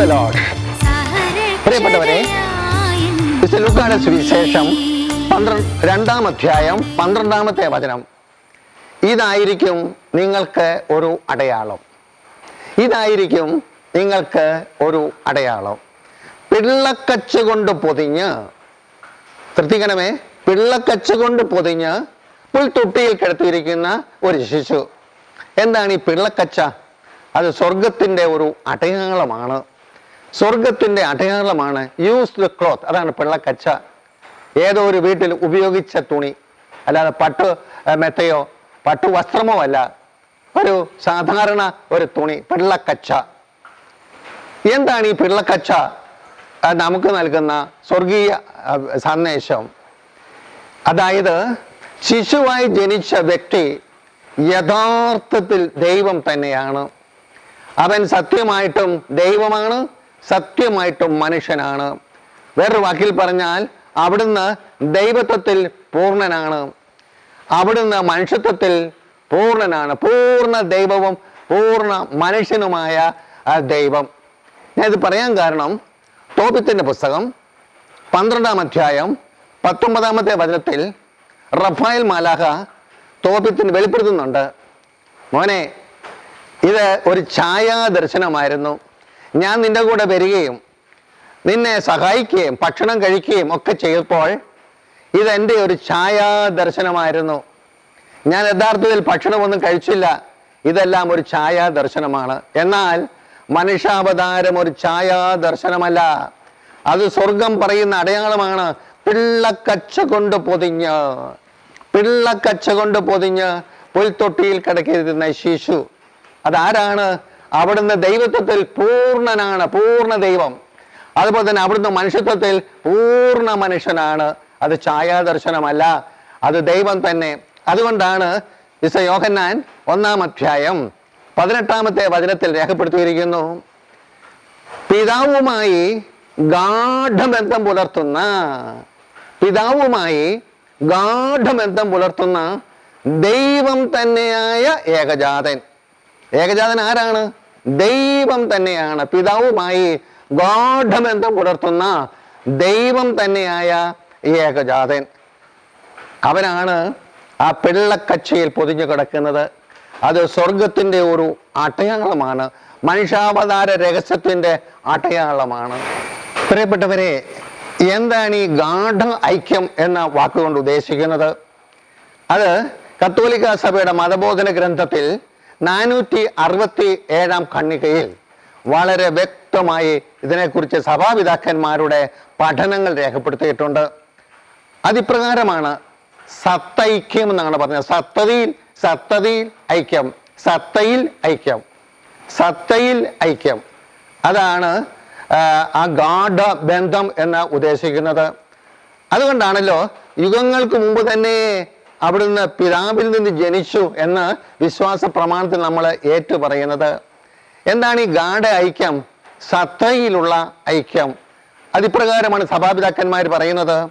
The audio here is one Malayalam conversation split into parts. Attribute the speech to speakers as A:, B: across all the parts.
A: പ്രിയപ്പെട്ടവരെ സുവിശേഷം പന്ത്രണ്ട് രണ്ടാം അധ്യായം പന്ത്രണ്ടാമത്തെ വചനം. ഇതായിരിക്കും നിങ്ങൾക്ക് ഒരു അടയാളം. ഇതായിരിക്കും നിങ്ങൾക്ക് ഒരു അടയാളം. പിള്ളക്കച്ച് കൊണ്ട് പൊതിഞ്ഞ് ശ്രദ്ധിക്കണമേ പിള്ളക്കച്ച് കൊണ്ട് പൊതിഞ്ഞ് പുൽത്തൊട്ടിയിൽ കിടത്തിയിരിക്കുന്ന ഒരു ശിശു. എന്താണ് ഈ പിള്ളക്കച്ച? അത് സ്വർഗത്തിന്റെ ഒരു അടയാളമാണ്. സ്വർഗത്തിന്റെ അടയാളമാണ് യൂസ്ഡ് ക്ലോത്ത് അതാണ് പിള്ളക്കച്ച. ഏതോ ഒരു വീട്ടിൽ ഉപയോഗിച്ച തുണി. അല്ലാതെ പട്ട് മെത്തയോ പട്ടു വസ്ത്രമോ അല്ല. ഒരു സാധാരണ ഒരു തുണി പിള്ളക്കച്ച. എന്താണ് ഈ പിള്ളക്കച്ച? നമുക്ക് നൽകുന്ന സ്വർഗീയ സന്ദേശം. അതായത് ശിശുവായി ജനിച്ച വ്യക്തി യഥാർത്ഥത്തിൽ ദൈവം തന്നെയാണ്. അവൻ സത്യമായിട്ടും ദൈവമാണ്. സത്യമായിട്ടും മനുഷ്യനാണ്. വേറൊരു വാക്കിൽ പറഞ്ഞാൽ അവിടുന്ന് ദൈവത്വത്തിൽ പൂർണനാണ്. അവിടുന്ന് മനുഷ്യത്വത്തിൽ പൂർണനാണ്. പൂർണ ദൈവവും പൂർണ മനുഷ്യനുമായ ദൈവം. ഞാൻ ഇത് പറയാൻ കാരണം തോപ്പിത്തിന്റെ പുസ്തകം പന്ത്രണ്ടാം അധ്യായം പത്തൊമ്പതാമത്തെ വചനത്തിൽ റഫായൽ മാലാഹ തോപിത്തിന് വെളിപ്പെടുത്തുന്നുണ്ട്. മോനെ ഇത് ഒരു ഛായാദർശനമായിരുന്നു. ഞാൻ നിന്റെ കൂടെ വരികയും നിന്നെ സഹായിക്കുകയും ഭക്ഷണം കഴിക്കുകയും ഒക്കെ ചെയ്തപ്പോൾ ഇതെന്റെ ഒരു ഛായാദർശനമായിരുന്നു. ഞാൻ യഥാർത്ഥത്തിൽ ഭക്ഷണമൊന്നും കഴിച്ചില്ല. ഇതെല്ലാം ഒരു ഛായാദർശനമാണ്. എന്നാൽ മനുഷ്യാവതാരം ഒരു ഛായാദർശനമല്ല. അത് സ്വർഗം പറയുന്ന അടയാളമാണ്. പിള്ളക്കച്ച കൊണ്ട് പൊതിഞ്ഞ് പിള്ളക്കച്ച കൊണ്ട് പൊതിഞ്ഞ് പുൽത്തൊട്ടിയിൽ കിടക്കിയിരുന്ന ശിശു. അതാരാണ്? അവിടുന്ന് ദൈവത്വത്തിൽ പൂർണനാണ് പൂർണ ദൈവം. അതുപോലെ തന്നെ അവിടുന്ന് മനുഷ്യത്വത്തിൽ പൂർണ മനുഷ്യനാണ്. അത് ഛായാദർശനമല്ല അത് ദൈവം തന്നെ. അതുകൊണ്ടാണ് വിശ യോഹന്നാൻ ഒന്നാം അധ്യായം പതിനെട്ടാമത്തെ വചനത്തിൽ രേഖപ്പെടുത്തിയിരിക്കുന്നു. പിതാവുമായി ഗാഠബന്ധം പുലർത്തുന്ന പിതാവുമായി ഗാഠബന്ധം പുലർത്തുന്ന ദൈവം തന്നെയായ ഏകജാതൻ. ഏകജാതൻ ആരാണ്? ദൈവം തന്നെയാണ്. പിതാവുമായി ഗാഠബന്ധം പുലർത്തുന്ന ദൈവം തന്നെയായ ഏകജാതൻ. അവനാണ് ആ പിള്ളക്കച്ചയിൽ പൊതിഞ്ഞു കിടക്കുന്നത്. അത് സ്വർഗത്തിന്റെ ഒരു അടയാളമാണ്. മനുഷ്യാവതാര രഹസ്യത്തിന്റെ അടയാളമാണ്. പ്രിയപ്പെട്ടവരെ എന്താണ് ഈ ഗാഠ ഐക്യം എന്ന വാക്കുകൊണ്ട് ഉദ്ദേശിക്കുന്നത്? അത് കത്തോലിക്ക സഭയുടെ മതബോധന ഗ്രന്ഥത്തിൽ നാനൂറ്റി അറുപത്തി ഏഴാം ഖണ്ണികയിൽ വളരെ വ്യക്തമായി ഇതിനെക്കുറിച്ച് സഭാപിതാക്കന്മാരുടെ പഠനങ്ങൾ രേഖപ്പെടുത്തിയിട്ടുണ്ട്. അതിപ്രകാരമാണ് സത്തൈക്യം എന്നാണ് പറഞ്ഞത്. സത്തതിയിൽ സത്തതിയിൽ ഐക്യം സത്തയിൽ ഐക്യം സത്തയിൽ ഐക്യം. അതാണ് ആ, ഗാഢ ബന്ധം എന്ന് ഉദ്ദേശിക്കുന്നത്. അതുകൊണ്ടാണല്ലോ യുഗങ്ങൾക്ക് മുമ്പ് തന്നെ അവിടുന്ന് പിതാവിൽ നിന്ന് ജനിച്ചു എന്ന് വിശ്വാസ പ്രമാണത്തിൽ നമ്മൾ ഏറ്റു പറയുന്നത് എന്താണ് ഈ ഗാഢ ഐക്യം? സത്തയിലുള്ള ഐക്യം. അതിപ്രകാരമാണ് സഭാപിതാക്കന്മാർ പറയുന്നത്.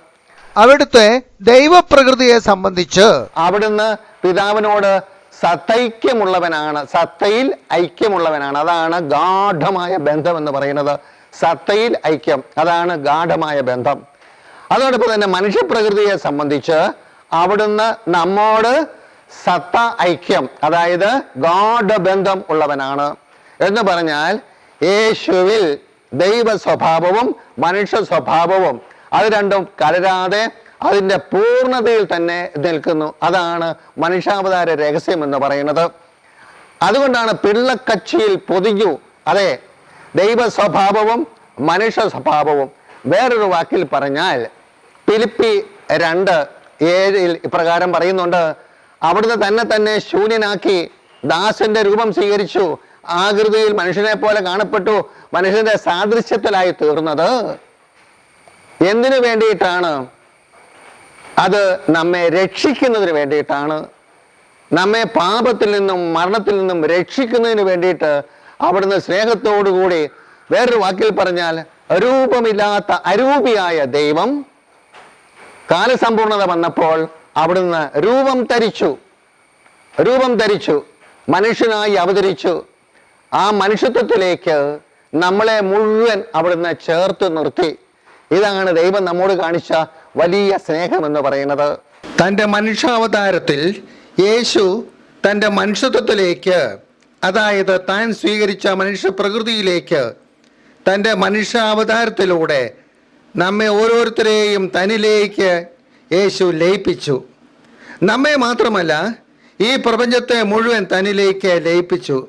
B: അവിടുത്തെ ദൈവപ്രകൃതിയെ സംബന്ധിച്ച്
A: അവിടുന്ന് പിതാവിനോട് സത്തൈക്യമുള്ളവനാണ്. സത്തയിൽ ഐക്യമുള്ളവനാണ്. അതാണ് ഗാഠമായ ബന്ധം എന്ന് പറയുന്നത്. സത്തയിൽ ഐക്യം. അതാണ് ഗാഠമായ ബന്ധം. അതോടൊപ്പം തന്നെ മനുഷ്യപ്രകൃതിയെ സംബന്ധിച്ച് അവിടുന്ന് നമ്മോട് സത്ത ഐക്യം അതായത് ഗാഠബന്ധം ഉള്ളവനാണ്. എന്ന് പറഞ്ഞാൽ യേശുവിൽ ദൈവ സ്വഭാവവും മനുഷ്യ സ്വഭാവവും അത് രണ്ടും കലരാതെ അതിന്റെ പൂർണതയിൽ തന്നെ നിൽക്കുന്നു. അതാണ് മനുഷ്യാവതാര രഹസ്യം എന്ന് പറയുന്നത്. അതുകൊണ്ടാണ് പിള്ളക്കച്ചിയിൽ പൊതിഞ്ഞു. അതെ ദൈവ സ്വഭാവവും മനുഷ്യ സ്വഭാവവും വേറൊരു വാക്കിൽ പറഞ്ഞാൽ പിലിപ്പി രണ്ട് ഏഴിൽ ഇപ്രകാരം പറയുന്നുണ്ട് അവിടുന്ന് തന്നെ തന്നെ ശൂന്യനാക്കി ദാസന്റെ രൂപം സ്വീകരിച്ചു. ആകൃതിയിൽ മനുഷ്യനെ പോലെ കാണപ്പെട്ടു. മനുഷ്യന്റെ സാദൃശ്യത്തിലായി തീർന്നത്. എന്തിനു വേണ്ടിയിട്ടാണ്? അത് നമ്മെ രക്ഷിക്കുന്നതിന് വേണ്ടിയിട്ടാണ്. നമ്മെ പാപത്തിൽ നിന്നും മരണത്തിൽ നിന്നും രക്ഷിക്കുന്നതിന് വേണ്ടിയിട്ട് അവിടുന്ന് സ്നേഹത്തോടുകൂടി വേറൊരു വാക്കിൽ പറഞ്ഞാൽ രൂപമില്ലാത്ത അരൂപിയായ ദൈവം കാലസമ്പൂർണത വന്നപ്പോൾ അവിടുന്ന് രൂപം ധരിച്ചു. രൂപം ധരിച്ചു. മനുഷ്യനായി അവതരിച്ചു. ആ മനുഷ്യത്വത്തിലേക്ക് നമ്മളെ മുഴുവൻ അവിടുന്ന് ചേർത്ത് നിർത്തി. ഇതാണ് ദൈവം നമ്മോട് കാണിച്ച വലിയ സ്നേഹം എന്ന് പറയുന്നത്. തന്റെ മനുഷ്യാവതാരത്തിൽ യേശു തന്റെ മനുഷ്യത്വത്തിലേക്ക് അതായത് താൻ സ്വീകരിച്ച മനുഷ്യ പ്രകൃതിയിലേക്ക് തന്റെ മനുഷ്യാവതാരത്തിലൂടെ നമ്മെ ഓരോരുത്തരെയും തന്നിലേക്ക് യേശു ലയിപ്പിച്ചു. നമ്മെ മാത്രമല്ല ഈ പ്രപഞ്ചത്തെ മുഴുവൻ തന്നിലേക്ക് ലയിപ്പിച്ചു.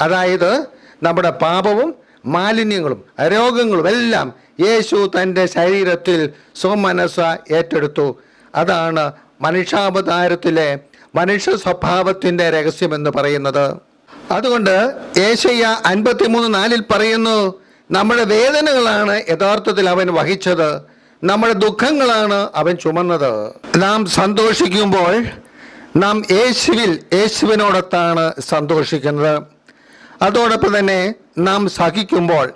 A: അതായത് നമ്മുടെ പാപവും മാലിന്യങ്ങളും രോഗങ്ങളും എല്ലാം യേശു തന്റെ ശരീരത്തിൽ സ്വമനസ ഏറ്റെടുത്തു. അതാണ് മനുഷ്യാവതാരത്തിലെ മനുഷ്യ സ്വഭാവത്തിന്റെ രഹസ്യമെന്ന് പറയുന്നത്. അതുകൊണ്ട് ഏഷ്യ അൻപത്തിമൂന്ന് നാലിൽ പറയുന്നു നമ്മുടെ വേദനകളാണ് യഥാർത്ഥത്തിൽ അവൻ വഹിച്ചത്. നമ്മുടെ ദുഃഖങ്ങളാണ് അവൻ ചുമന്നത്. നാം സന്തോഷിക്കുമ്പോൾ നാം യേശുവിൽ യേശുവിനോടൊത്താണ് സന്തോഷിക്കുന്നത്. അതോടൊപ്പം തന്നെ നാം സഹിക്കുമ്പോൾ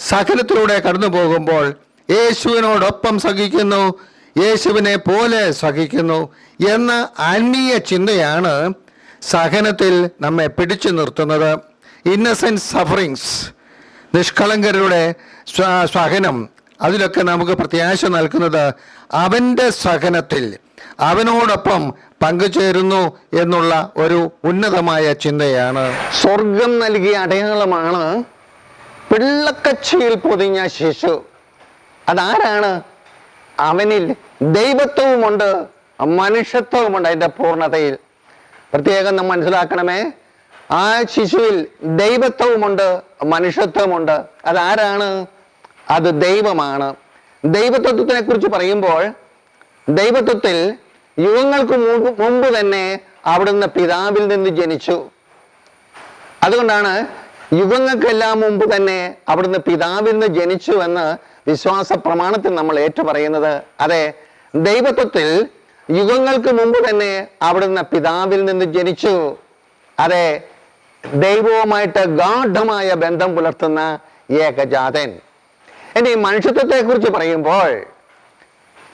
A: സഹനത്തിലൂടെ കടന്നു പോകുമ്പോൾ യേശുവിനോടൊപ്പം സഹിക്കുന്നു യേശുവിനെ പോലെ സഹിക്കുന്നു എന്ന ആത്മീയ ചിന്തയാണ് സഹനത്തിൽ നമ്മെ പിടിച്ചു നിർത്തുന്നത്. ഇന്നസെന്റ് സഫറിങ്സ് നിഷ്കളങ്കരുടെ സഹനം. അതിലൊക്കെ നമുക്ക് പ്രത്യാശ നൽകുന്നത് അവന്റെ സഹനത്തിൽ. അവനോടൊപ്പം പങ്കുചേരുന്നു എന്നുള്ള ഒരു ഉന്നതമായ ചിന്തയാണ്. സ്വർഗം നൽകിയ അടയാളമാണ് പിള്ളക്കച്ചിയിൽ പൊതിഞ്ഞ ശിശു. അതാരാണ്? അവനിൽ ദൈവത്വവുമുണ്ട് മനുഷ്യത്വവുമുണ്ട് അതിന്റെ പൂർണതയിൽ. പ്രത്യേകം നാം മനസ്സിലാക്കണമേ. ആ ശിശുവിൽ ദൈവത്വവുമുണ്ട് മനുഷ്യത്വമുണ്ട്. അതാരാണ്? അത് ദൈവമാണ്. ദൈവത്വത്തിനെ കുറിച്ച് പറയുമ്പോൾ ദൈവത്വത്തിൽ യുഗങ്ങൾക്ക് മുമ്പ് തന്നെ അവിടുന്ന് പിതാവിൽ നിന്ന് ജനിച്ചു. അതുകൊണ്ടാണ് യുഗങ്ങൾക്കെല്ലാം മുമ്പ് തന്നെ അവിടുന്ന് പിതാവിൽ നിന്ന് ജനിച്ചു എന്ന് വിശ്വാസ പ്രമാണത്തിൽ നമ്മൾ ഏറ്റുപറയുന്നത്. അതെ ദൈവത്വത്തിൽ യുഗങ്ങൾക്ക് മുമ്പ് തന്നെ അവിടുന്ന് പിതാവിൽ നിന്ന് ജനിച്ചു. അതെ ദൈവവുമായിട്ട് ഗാഠമായ ബന്ധം പുലർത്തുന്ന ഏകജാതൻ. ഇനി മനുഷ്യത്വത്തെ കുറിച്ച് പറയുമ്പോൾ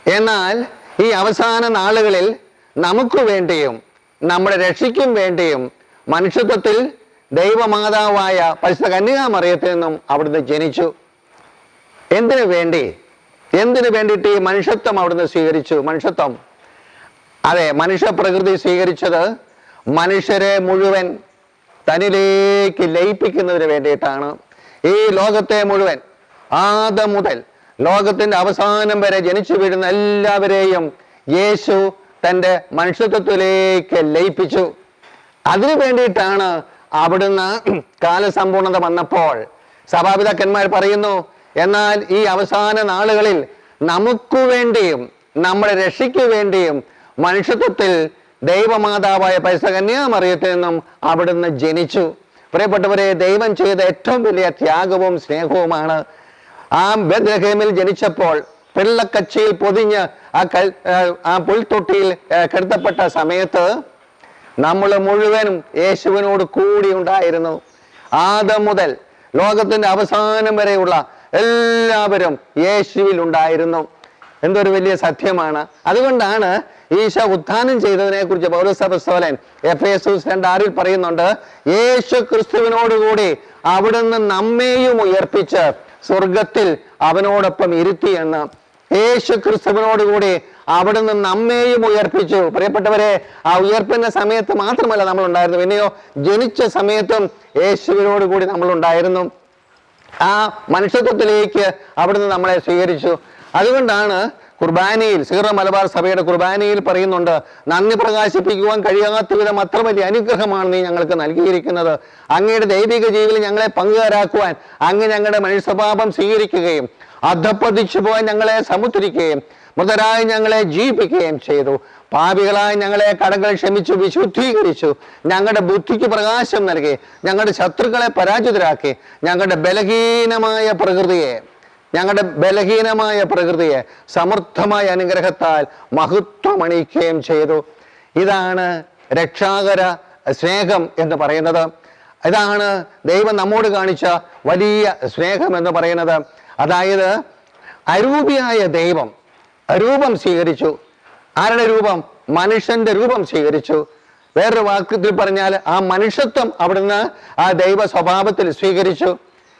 A: എന്നാൽ ഈ അവസാന നാളുകളിൽ നമുക്ക് വേണ്ടിയും നമ്മുടെ രക്ഷയ്ക്കും വേണ്ടിയും മനുഷ്യത്വത്തിൽ ദൈവമാതാവായ പരിശുദ്ധ കന്യകാമറിയത്തിൽ നിന്നും അവിടുന്ന് ജനിച്ചു. എന്തിനു വേണ്ടി? എന്തിനു വേണ്ടിയിട്ട് ഈ മനുഷ്യത്വം അവിടുന്ന് സ്വീകരിച്ചു? മനുഷ്യത്വം. അതെ മനുഷ്യ പ്രകൃതി സ്വീകരിച്ചത് മനുഷ്യരെ മുഴുവൻ തന്നിലേക്ക് ലയിപ്പിക്കുന്നതിന് വേണ്ടിയിട്ടാണ് ഈ ലോകത്തെ മുഴുവൻ ആദം മുതൽ ലോകത്തിന്റെ അവസാനം വരെ ജനിച്ചു വീഴുന്ന എല്ലാവരെയും യേശു തന്റെ മനുഷ്യത്വത്തിലേക്ക് ലയിപ്പിച്ചു. അതിനു വേണ്ടിയിട്ടാണ് അവിടുന്ന് കാലസമ്പൂർണത വന്നപ്പോൾ സഭാപിതാക്കന്മാർ പറയുന്നു എന്നാൽ ഈ അവസാന നാളുകളിൽ നമുക്കു വേണ്ടിയും നമ്മളെ രക്ഷയ്ക്ക് വേണ്ടിയും മനുഷ്യത്വത്തിൽ ദൈവമാതാവായ പൈസ കന്യാമറിയത്തിൽ നിന്നും അവിടുന്ന് ജനിച്ചു. പ്രിയപ്പെട്ടവരെ ദൈവം ചെയ്ത ഏറ്റവും വലിയ ത്യാഗവും സ്നേഹവുമാണ്. ആ ബദ്രഹേമിൽ ജനിച്ചപ്പോൾ പിള്ളക്കച്ചിയിൽ പൊതിഞ്ഞ് ആ കൽ ആ, പുൽത്തൊട്ടിയിൽ കിടത്തപ്പെട്ട സമയത്ത് നമ്മൾ മുഴുവനും യേശുവിനോട് കൂടി ഉണ്ടായിരുന്നു. ആദം മുതൽ ലോകത്തിന്റെ അവസാനം വരെയുള്ള എല്ലാവരും യേശുവിൽ ഉണ്ടായിരുന്നു. എന്തൊരു വലിയ സത്യമാണ്. അതുകൊണ്ടാണ് ഈശോ ഉത്ഥാനം ചെയ്തതിനെ കുറിച്ച് പൗരസഭസ്തോലൻ എഫ് എസ് രണ്ടാറിൽ പറയുന്നുണ്ട് യേശു ക്രിസ്തുവിനോടുകൂടി അവിടുന്ന് നമ്മെയും ഉയർപ്പിച്ച് സ്വർഗത്തിൽ അവനോടൊപ്പം ഇരുത്തി എന്ന്. യേശു ക്രിസ്തുവിനോടുകൂടി അവിടുന്ന് നമ്മെയും ഉയർപ്പിച്ചു. പ്രിയപ്പെട്ടവരെ ആ ഉയർപ്പിന്റെ സമയത്ത് മാത്രമല്ല നമ്മൾ ഉണ്ടായിരുന്നു പിന്നെയോ ജനിച്ച സമയത്തും യേശുവിനോട് കൂടി നമ്മൾ ഉണ്ടായിരുന്നു ആ മനുഷ്യത്വത്തിലേക്ക് അവിടുന്ന് നമ്മളെ സ്വീകരിച്ചു. അതുകൊണ്ടാണ് കുർബാനയിൽ സീറ മലബാർ സഭയുടെ കുർബാനയിൽ പറയുന്നുണ്ട് നന്ദി പ്രകാശിപ്പിക്കുവാൻ കഴിയാത്ത വിധം അത്ര വലിയ അനുഗ്രഹമാണ് നീ ഞങ്ങൾക്ക് നൽകിയിരിക്കുന്നത്. അങ്ങയുടെ ദൈവിക ജീവിതം ഞങ്ങളെ പങ്കുകാരാക്കുവാൻ അങ്ങ് ഞങ്ങളുടെ മനുഷ്യഭാപം സ്വീകരിക്കുകയും അധപ്പതിച്ചു പോകാൻ ഞങ്ങളെ സമുദ്രിക്കുകയും മൃതരായി ഞങ്ങളെ ജീവിപ്പിക്കുകയും ചെയ്തു. പാപികളായി ഞങ്ങളെ കടങ്ങൾ ക്ഷമിച്ചു വിശുദ്ധീകരിച്ചു. ഞങ്ങളുടെ ബുദ്ധിക്ക് പ്രകാശം നൽകി ഞങ്ങളുടെ ശത്രുക്കളെ പരാജിതരാക്കി ഞങ്ങളുടെ ബലഹീനമായ പ്രകൃതിയെ ഞങ്ങളുടെ ബലഹീനമായ പ്രകൃതിയെ സമൃദ്ധമായ അനുഗ്രഹത്താൽ മഹത്വമണിയിക്കുകയും ചെയ്തു. ഇതാണ് രക്ഷാകര സ്നേഹം എന്ന് പറയുന്നത്. ഇതാണ് ദൈവം നമ്മോട് കാണിച്ച വലിയ സ്നേഹം എന്ന് പറയുന്നത്. അതായത് അരൂപിയായ ദൈവം രൂപം സ്വീകരിച്ചു. ആരുടെ രൂപം? മനുഷ്യന്റെ രൂപം സ്വീകരിച്ചു. വേറൊരു വാക്യത്തിൽ പറഞ്ഞാൽ ആ മനുഷ്യത്വം അവിടുന്ന് ആ ദൈവ സ്വഭാവത്തിൽ സ്വീകരിച്ചു.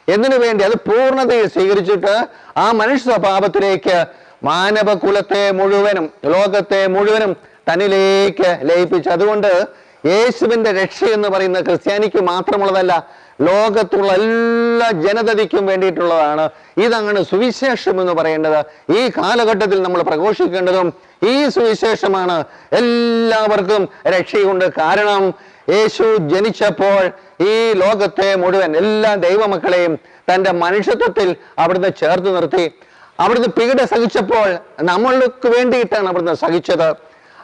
A: എന്തിനു വേണ്ടി? അത് പൂർണതയെ സ്വീകരിച്ചിട്ട് ആ മനുഷ്യ സ്വഭാവത്തിലേക്ക് മാനവകുലത്തെ മുഴുവനും ലോകത്തെ മുഴുവനും തന്നിലേക്ക് ലയിപ്പിച്ചു. അതുകൊണ്ട് യേശുവിന്റെ രക്ഷ എന്ന് പറയുന്ന ക്രിസ്ത്യാനിക്ക് മാത്രമുള്ളതല്ല ലോകത്തുള്ള എല്ലാ ജനതയ്ക്കും വേണ്ടിയിട്ടുള്ളതാണ്. ഇതാണ് സുവിശേഷം എന്ന് പറയേണ്ടത്. ഈ കാലഘട്ടത്തിൽ നമ്മൾ പ്രഘോഷിക്കേണ്ടതും ഈ സുവിശേഷമാണ്. എല്ലാവർക്കും രക്ഷയുണ്ട്. കാരണം യേശു ജനിച്ചപ്പോൾ ഈ ലോകത്തെ മുഴുവൻ എല്ലാ ദൈവമക്കളെയും തന്റെ മനുഷ്യത്വത്തിൽ അവിടുന്ന് ചേർത്ത് നിർത്തി. അവിടുന്ന് പീഡ സഹിച്ചപ്പോൾ നമ്മൾക്ക് വേണ്ടിയിട്ടാണ് അവിടുന്ന് സഹിച്ചത്.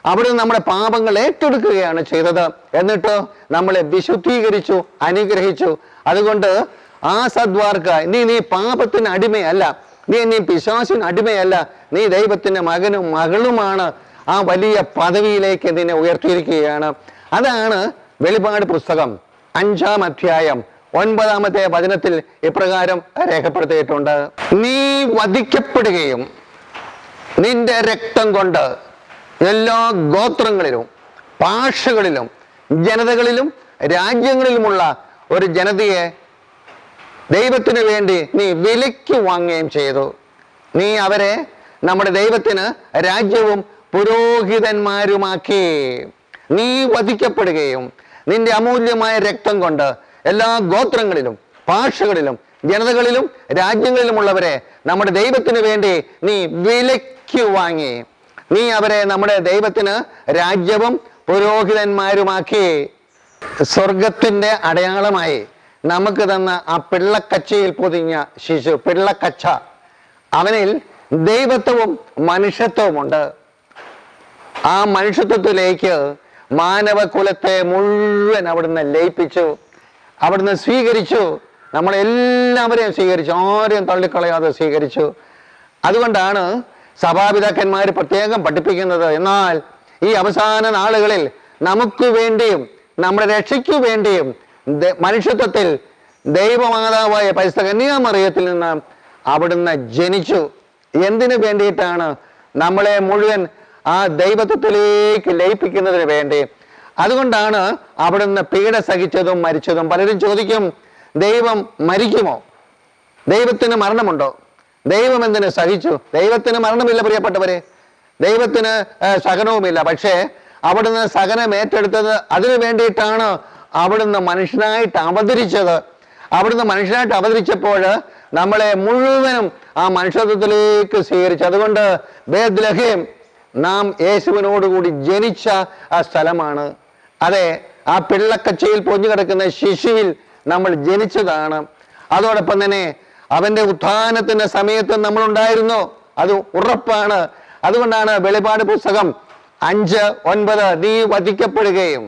A: അവിടുന്ന് നമ്മുടെ പാപങ്ങൾ ഏറ്റെടുക്കുകയാണ് ചെയ്തത്. എന്നിട്ട് നമ്മളെ വിശുദ്ധീകരിച്ചു അനുഗ്രഹിച്ചു. അതുകൊണ്ട് ആ സദ്വാർക്ക് നീ നീ പാപത്തിന് അടിമയല്ല. നീ നീ പിശാസിന് അടിമയല്ല. നീ ദൈവത്തിന്റെ മകനും മകളുമാണ്. ആ വലിയ പദവിയിലേക്ക് നിന്നെ ഉയർത്തിയിരിക്കുകയാണ്. അതാണ് വെളിപാട് പുസ്തകം അഞ്ചാം അധ്യായം ഒൻപതാമത്തെ വചനത്തിൽ ഇപ്രകാരം രേഖപ്പെടുത്തിയിട്ടുണ്ട്. നീ വധിക്കപ്പെടുകയും നിന്റെ രക്തം കൊണ്ട് എല്ലാ ഗോത്രങ്ങളിലും ഭാഷകളിലും ജനതകളിലും രാജ്യങ്ങളിലുമുള്ള ഒരു ജനതയെ ദൈവത്തിന് വേണ്ടി നീ വിലയ്ക്ക് വാങ്ങുകയും ചെയ്തു. നീ അവരെ നമ്മുടെ ദൈവത്തിന് രാജ്യവും പുരോഹിതന്മാരുമാക്കി. നീ വധിക്കപ്പെടുകയും നിന്റെ അമൂല്യമായ രക്തം കൊണ്ട് എല്ലാ ഗോത്രങ്ങളിലും ഭാഷകളിലും ജനതകളിലും രാജ്യങ്ങളിലുമുള്ളവരെ നമ്മുടെ ദൈവത്തിന് വേണ്ടി നീ വിലയ്ക്ക് വാങ്ങി. നീ അവരെ നമ്മുടെ ദൈവത്തിന് രാജ്യവും പുരോഹിതന്മാരുമാക്കി. സ്വർഗത്തിന്റെ അടയാളമായി നമുക്ക് തന്ന ആ പിള്ളക്കച്ചയിൽ പൊതിഞ്ഞ ശിശു പിള്ളക്കച്ച. അവനിൽ ദൈവത്വവും മനുഷ്യത്വവും ഉണ്ട് ആ മനുഷ്യത്വത്തിലേക്ക് മാനവകുലത്തെ മുഴുവൻ അവിടുന്ന് ലയിപ്പിച്ചു അവിടുന്ന് സ്വീകരിച്ചു. നമ്മളെല്ലാവരെയും സ്വീകരിച്ചു. ആരെയും തള്ളിക്കളയാതെ സ്വീകരിച്ചു. അതുകൊണ്ടാണ് സഭാപിതാക്കന്മാർ പ്രത്യേകം പഠിപ്പിക്കുന്നത്. എന്നാൽ ഈ അവസാന നാളുകളിൽ നമുക്ക് വേണ്ടിയും നമ്മുടെ രക്ഷയ്ക്കു വേണ്ടിയും മനുഷ്യത്വത്തിൽ ദൈവമാതാവായ പരിസ്ഥ കന്യാമറിയത്തിൽ നിന്ന് അവിടുന്ന് ജനിച്ചു. എന്തിനു വേണ്ടിയിട്ടാണ് നമ്മളെ മുഴുവൻ ആ ദൈവത്വത്തിലേക്ക് ലയിപ്പിക്കുന്നതിന് വേണ്ടി. അതുകൊണ്ടാണ് അവിടുന്ന് പീഡ സഹിച്ചതും മരിച്ചതും പലരും ചോദിക്കും ദൈവം മരിക്കുമോ? ദൈവത്തിന് മരണമുണ്ടോ? ദൈവം എന്തിന് സഹിച്ചു? ദൈവത്തിന് മരണമില്ല പ്രിയപ്പെട്ടവരെ. ദൈവത്തിന് സഹനവുമില്ല പക്ഷേ അവിടുന്ന് സഹനം ഏറ്റെടുത്തത് അതിനു വേണ്ടിയിട്ടാണ് അവിടുന്ന് മനുഷ്യനായിട്ട് അവതരിച്ചത്. അവിടുന്ന് മനുഷ്യനായിട്ട് അവതരിച്ചപ്പോൾ നമ്മളെ മുഴുവനും ആ മനുഷ്യത്വത്തിലേക്ക് സ്വീകരിച്ചു. അതുകൊണ്ട് ബേദ്ലഹേം നാം യേശുവിനോടുകൂടി ജനിച്ച ആ സ്ഥലമാണ്. അതെ ആ പിള്ളക്കച്ചയിൽ പൊഞ്ഞു കിടക്കുന്ന ശിശുവിൽ നമ്മൾ ജനിച്ചതാണ്. അതോടൊപ്പം തന്നെ അവന്റെ ഉത്ഥാനത്തിന്റെ സമയത്ത് നമ്മൾ ഉണ്ടായിരുന്നു അത് ഉറപ്പാണ്. അതുകൊണ്ടാണ് വെളിപാട് പുസ്തകം അഞ്ച് ഒൻപത് നീ വധിക്കപ്പെടുകയും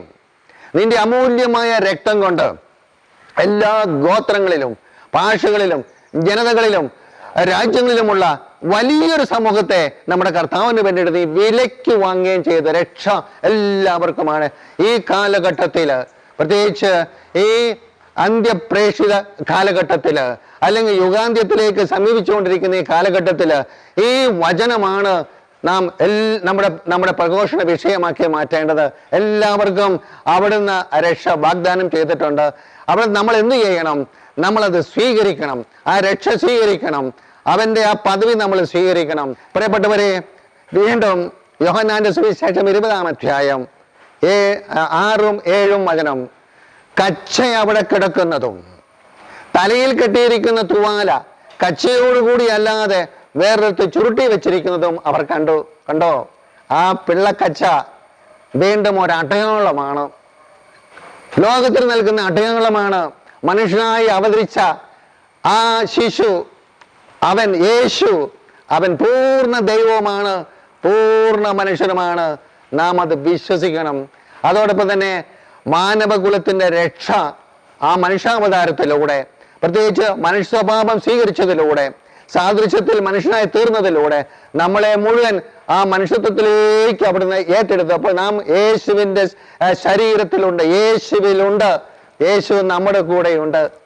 A: നിന്റെ അമൂല്യമായ രക്തം കൊണ്ട് എല്ലാ ഗോത്രങ്ങളിലും ഭാഷകളിലും ജനതകളിലും രാജ്യങ്ങളിലുമുള്ള വലിയൊരു സമൂഹത്തെ നമ്മുടെ കർത്താവിന് വേണ്ടിയിട്ട് വിലയ്ക്ക് വാങ്ങുകയും ചെയ്ത രക്ഷ എല്ലാവർക്കുമാണ് ഈ കാലഘട്ടത്തിൽ. പ്രത്യേകിച്ച് ഈ അന്ത്യപ്രേക്ഷിത കാലഘട്ടത്തിൽ അല്ലെങ്കിൽ യുഗാന്ത്യത്തിലേക്ക് സമീപിച്ചുകൊണ്ടിരിക്കുന്ന ഈ കാലഘട്ടത്തിൽ ഈ വചനമാണ് നാം എൽ നമ്മുടെ നമ്മുടെ പ്രഘോഷണ വിഷയമാക്കി മാറ്റേണ്ടത്. എല്ലാവർക്കും അവിടുന്ന് രക്ഷ വാഗ്ദാനം ചെയ്തിട്ടുണ്ട്. അവിടെ നമ്മൾ എന്ത് ചെയ്യണം? നമ്മളത് സ്വീകരിക്കണം. ആ രക്ഷ സ്വീകരിക്കണം. അവന്റെ ആ പദവി നമ്മൾ സ്വീകരിക്കണം. പ്രിയപ്പെട്ടവരെ വീണ്ടും യോഹന്നാന്റെ സുവിശേഷം ഇരുപതാം അധ്യായം ഏ ആറും ഏഴും വചനം. കച്ച അവിടെ കിടക്കുന്നതും തലയിൽ കെട്ടിയിരിക്കുന്ന തുവാല കച്ചയോടുകൂടി അല്ലാതെ വേറൊരുത്ത് ചുരുട്ടി വെച്ചിരിക്കുന്നതും അവർ കണ്ടു. കണ്ടോ? ആ പിള്ളക്കച്ച വീണ്ടും ഒരു അടയാളമാണ് ലോകത്തിൽ നൽകുന്ന അടയാളമാണ്. മനുഷ്യനായി അവതരിച്ച ആ ശിശു അവൻ യേശു അവൻ പൂർണ ദൈവവുമാണ് പൂർണ മനുഷ്യനുമാണ്. നാം അത് വിശ്വസിക്കണം. അതോടൊപ്പം തന്നെ മാനവകുലത്തിന്റെ രക്ഷ ആ മനുഷ്യാവതാരത്തിലൂടെ പ്രത്യേകിച്ച് മനുഷ്യ സ്വഭാവം സ്വീകരിച്ചതിലൂടെ സാദൃശ്യത്തിൽ മനുഷ്യനായി തീർന്നതിലൂടെ നമ്മളെ മുഴുവൻ ആ മനുഷ്യത്വത്തിലേക്ക് അവിടുന്ന് ഏറ്റെടുത്തു. അപ്പോൾ നാം യേശുവിന്റെ ശരീരത്തിലുണ്ട് യേശുവിലുണ്ട്. യേശു നമ്മുടെ കൂടെയുണ്ട്.